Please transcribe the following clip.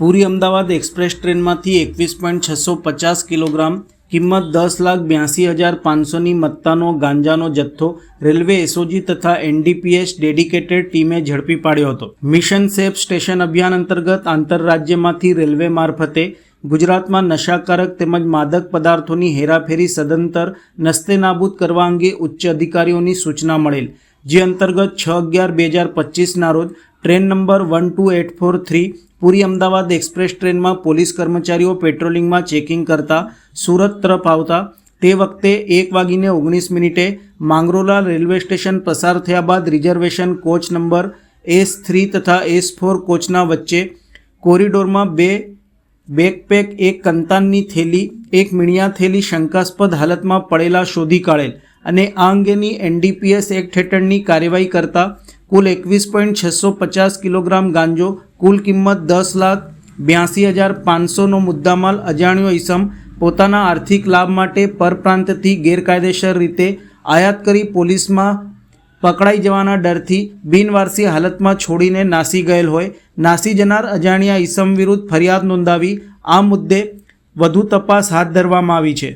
પુરી Ahmedabad express ટ્રેનમાંથી એકવીસ point છસો પચાસ કિલોગ્રામ, કિંમત દસ લાખ બ્યાસી હજાર પાંચસોની મત્તાનો ગાંજાનો જથ્થો રેલવે એસઓજી તથા એનડીપીએસ ડેડિકેટેડ ટીમે ઝડપી પાડ્યો હતો. મિશન સેફ સ્ટેશન અભિયાન અંતર્ગત આંતરરાજ્યમાંથી રેલવે મારફતે ગુજરાતમાં નશાકારક તેમજ માદક પદાર્થોની હેરાફેરી સદંતર નસ્તે નાબૂદ કરવા અંગે ઉચ્ચ અધિકારીઓની સૂચના મળેલ, જે અંતર્ગત છ અગિયાર બે હજાર પચીસના રોજ train number one two eight four three, Puri Ahmedabad express ટ્રેનમાં પોલીસ કર્મચારીઓ પેટ્રોલિંગમાં ચેકિંગ કરતા, સુરત તરફ આવતા. તે વખતે એક વાગીને ઓગણીસ મિનિટે માંગરોલા રેલવે સ્ટેશન પસાર થયા બાદ reservation coach number S three તથા એસ ફોર કોચના વચ્ચે કોરિડોરમાં બે બેકપેક, એક કંતાનની થેલી, એક મીણિયા થેલી શંકાસ્પદ હાલતમાં પડેલા શોધી કાઢેલ અને આ અંગેની એનડીપીએસ એક્ટ હેઠળની કાર્યવાહી કરતા કુલ એકવીસ પોઈન્ટ છસો પચાસ કિલોગ્રામ ગાંજો, કુલ કિંમત દસ લાખ બ્યાસી હજાર પાંચસોનો મુદ્દામાલ અજાણ્યો ઈસમ પોતાના આર્થિક લાભ માટે પરપ્રાંતથી ગેરકાયદેસર રીતે આયાત કરી પોલીસમાં પકડાઈ જવાના ડરથી બિનવારસી હાલતમાં છોડીને નાસી ગયેલ હોય. નાસી જનાર અજાણ્યા ઈસમ વિરુદ્ધ ફરિયાદ નોંધાવી આ મુદ્દે વધુ તપાસ હાથ ધરવામાં આવી છે.